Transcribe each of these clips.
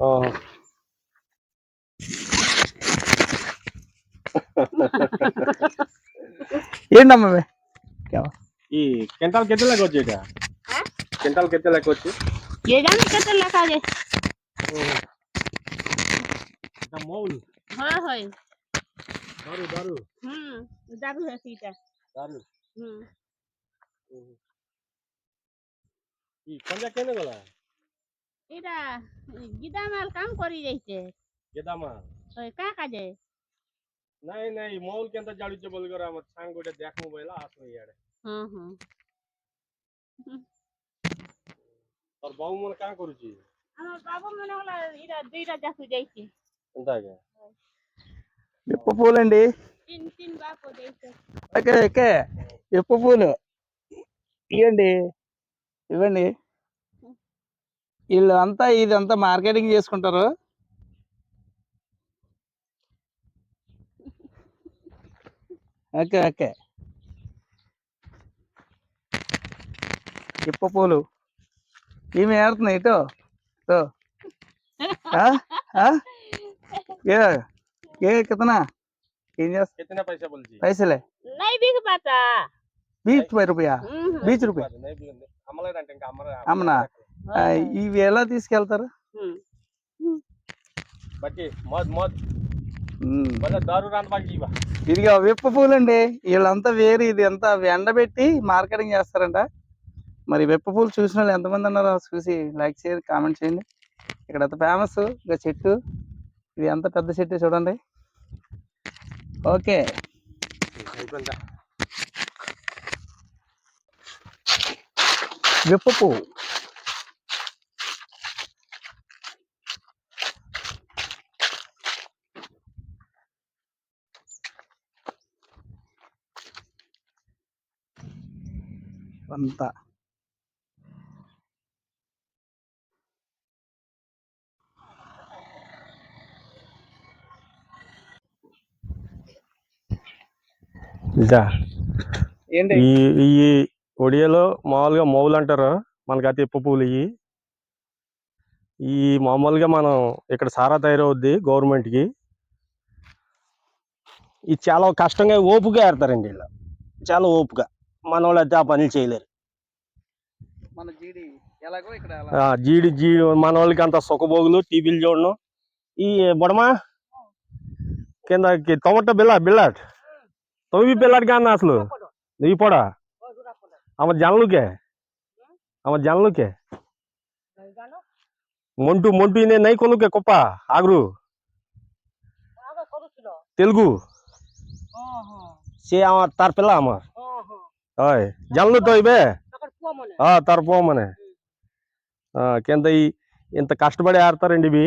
Oh. ¿Quién me ve? ¿Qué va? ¿Y qué tal la coche ¿Qué tal la coche? La calle. Oh. ¿Está móvil? Daru, mm. cuándo? এটা গিদামাল কাম করি যাইতে। গিদামাল? ওই কা কাজে? নাই নাই মৌল কেনতা জাড়ুছে বল করে আমার সাং গোটে দেখ মোবাইল আসো ইয়ারে হ্যাঁ হ্যাঁ তোর বাবু মনে কা করুছি? আমার বাবু মনে হলো এটা দুইটা জাসু যাইছে। কোনটা গে ఎప్పు పూలండి ఓకే ఓకే ఎప్పు పూలు ఇవ్వండి ఇవ్వండి వీళ్ళంతా ఇదంతా మార్కెటింగ్ చేసుకుంటారు. Okay okay. ఇప్ప పూలు. ఏమి ఏడుతున్నాయి ఇటు. ఏ కితనా? ఏం చేస్తా? పైసలే. बीस रुपया బీచ్ రూపాయ? అమ్మనా? ఇవి ఎలా తీసుకెళ్తారు? ఇదిగా విప్ప అండి వీళ్ళంతా వేరు ఇది ఎంత ఎండబెట్టి మార్కెటింగ్ చేస్తారంట. మరి విప్ప పూలు చూసిన వాళ్ళు ఎంతమంది ఉన్నారో చూసి లైక్ చేయండి కామెంట్ చేయండి. ఇక్కడ అంత ఫేమస్ ఇంకా చెట్టు. ఇది ఎంత పెద్ద చెట్టు చూడండి. ఓకే. విప్ప పూ అంతా. ఇదా. ఈ ఈ ఒడియాలో మామూలుగా మౌలు అంటారు మనకి అతి ఎప్పు పూలు ఇవి ఈ మామూలుగా మనం ఇక్కడ సారా తయారవుద్ది గవర్నమెంట్కి. ఇది చాలా కష్టంగా ఓపుగా ఏడతారండి వీళ్ళు. చాలా ఓపుగా. మన వాళ్ళు అయితే ఆ పనులు చేయలేరు మన జీడి ఎలాగో ఇక్కడ అలా ఆ, జీడి జీడి మన వాళ్ళకి అంత సుఖభోగులు టీవీలు చూడడం ఈ బొడమా కింద తొమట బిల్ల బిల్లాట్ తొమ్మిది బిల్లాట్ కానీ అసలు నీ పొడా আমার জানলো কে আমার জানলো কে মন্টু মন্টু ইনে নাই কলো কে কপা আগরু তেলগু সে আমার তার পেলা আমার হয় জানলো তো ఇవే ఆ, তার పో మనే కింద ఈ ఇంత కష్టపడి ఆడతారండి ఇవి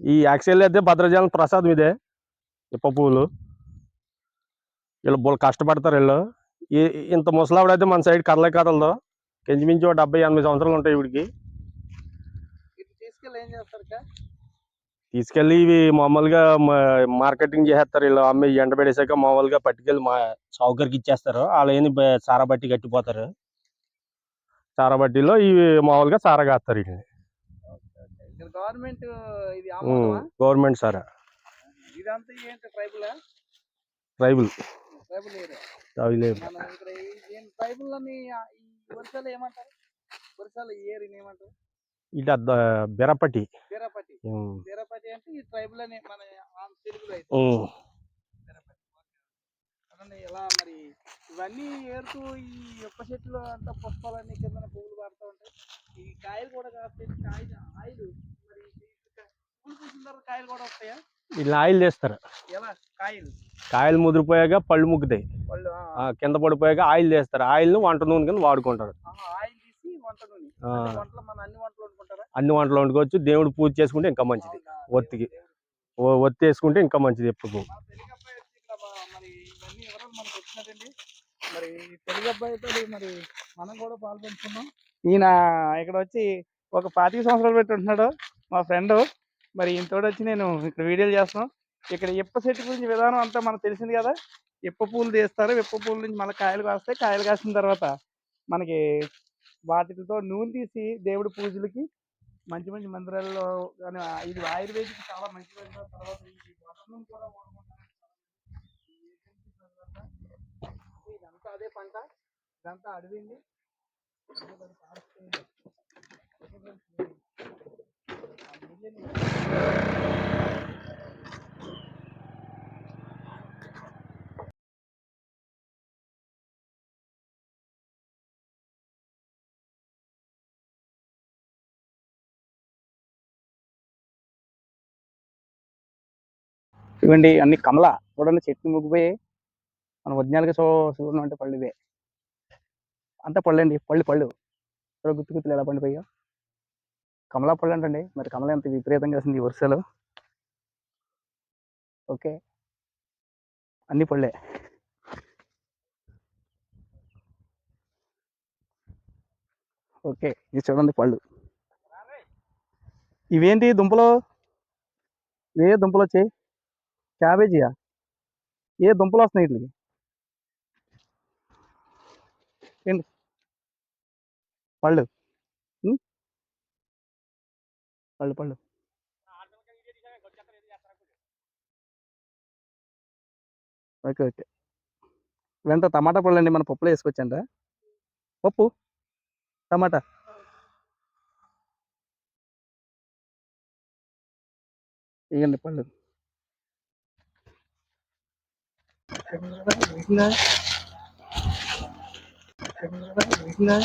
ఈ యాక్చువల్లీ అయితే భద్రాచలం ప్రసాదం ఇదే ఇప్ప పువ్వులు వీళ్ళు బోల్ కష్టపడతారు వీళ్ళు ఈ- ఇంత ముసలావిడ అయితే మన సైడ్ కదలే కదలదు ఇంచుమించు ఓ డెబ్బై ఎనభై సంవత్సరాలు ఉంటాయి ఇవిడికి ఇది తీసుకెళ్ళి ఇవి మామూలుగా మార్కెటింగ్ చేసేస్తారు వీళ్ళు అమ్మి ఎండబెట్టేసాక మామూలుగా పట్టుకెళ్ళి మా సౌకర్కి ఇచ్చేస్తారు. వాళ్ళు ఏంది బ- సారా బట్టి కట్టిపోతారు. సారా బట్టిలో ఇవి మామూలుగా సారా కాస్తారు వీటిని ఇక్కడ గవర్నమెంట్? గవర్నమెంట్ సారా. ట్రైబుల్? ట్రైబుల్. ఇట ఉమ్. బీరపతి అంటే ఈ ట్రైబుల్ అని మన తెలుగులో అయితే ఇలా మరి ఇవన్నీ ఏరుతూ ఈ యొక్క చెట్లు అంతా పుష్పాలన్నీ కింద పువ్వులు పడుతూ ఉంటాయి ఈ కాయలు కూడా కాస్తాయి. కాయ ఆయిల్ మరి పువ్వులు పూసిన తర్వాత కాయలు కూడా వస్తాయా? ఇలా ఆయిల్ చేస్తారు. ఎలా? కాయలు? కాయలు ముదిరిపోయాక పళ్ళు ముగ్గుతాయి. వాళ్ళు ఆ, కింద పడిపోయాక ఆయిల్ చేస్తారు. ఆయిల్ వంట నూనె కింద వాడుకుంటారు. ఆయిల్ తీసి వంట నూనె. వంటలు మన అన్ని వంటలు అన్ని వంటలు వండుకోవచ్చు. దేవుడు పూజ చేసుకుంటే ఇంకా మంచిది? ఒత్తికి. ఒత్తి వేసుకుంటే ఇంకా మంచిది ఎప్పుడు ఈయన ఇక్కడ వచ్చి ఒక పాతిక సంవత్సరాలు పెట్టి ఉంటున్నాడు మా ఫ్రెండ్. మరి ఈయన తోడు వచ్చి నేను ఇక్కడ వీడియోలు చేస్తున్నాం. ఇక్కడ ఇప్ప చెట్టు గురించి విధానం అంతా మనకు తెలిసింది కదా. ఇప్ప పూలు తీస్తారు ఇప్ప పూల నుంచి మళ్ళీ కాయలు కాస్తాయి. కాయలు కాసిన తర్వాత మనకి వాటితో నూనె తీసి దేవుడి పూజలకి మంచి మంచి మందిరాల్లో కానీ ఇది ఆయుర్వేదిక్ చాలా మంచి అంటారు. తర్వాత ఈ వసంతం కూడా వాడుకుంటారు. ఈ తర్వాత ఇదంతా అదే పంట ఇదంతా అడవింది ఇవ్వండి అన్ని కమల చూడండి చెట్లు ముగ్గిపోయి మన వజ్ఞాలకి చూ చూడడం అంటే పళ్ళు ఇవే. అంతా పళ్ళండి పళ్ళు పళ్ళు. చూడ గుత్తు గుత్తులు ఎలా పండిపోయా కమలా పళ్ళు అంటండి. మరి కమల ఎంత విపరీతంగా వస్తుంది ఈ వరుసలో. ఓకే. అన్ని పళ్ళే. ఓకే. ఇది చూడండి పళ్ళు. ఇవేంటి దుంపలు? ఇవే దుంపలు వచ్చాయి? క్యాబేజీయా? ఏ దుంపలు వస్తున్నాయి వీటికి? ఏంటి? పళ్ళు. పళ్ళు పళ్ళు. Okay okay. వెంట టమాటా పళ్ళు అండి మన పప్పులో వేసుకొచ్చంట. పప్పు? టమాటా? ఇవ్వండి పళ్ళు. వీటిలో- వీటిలో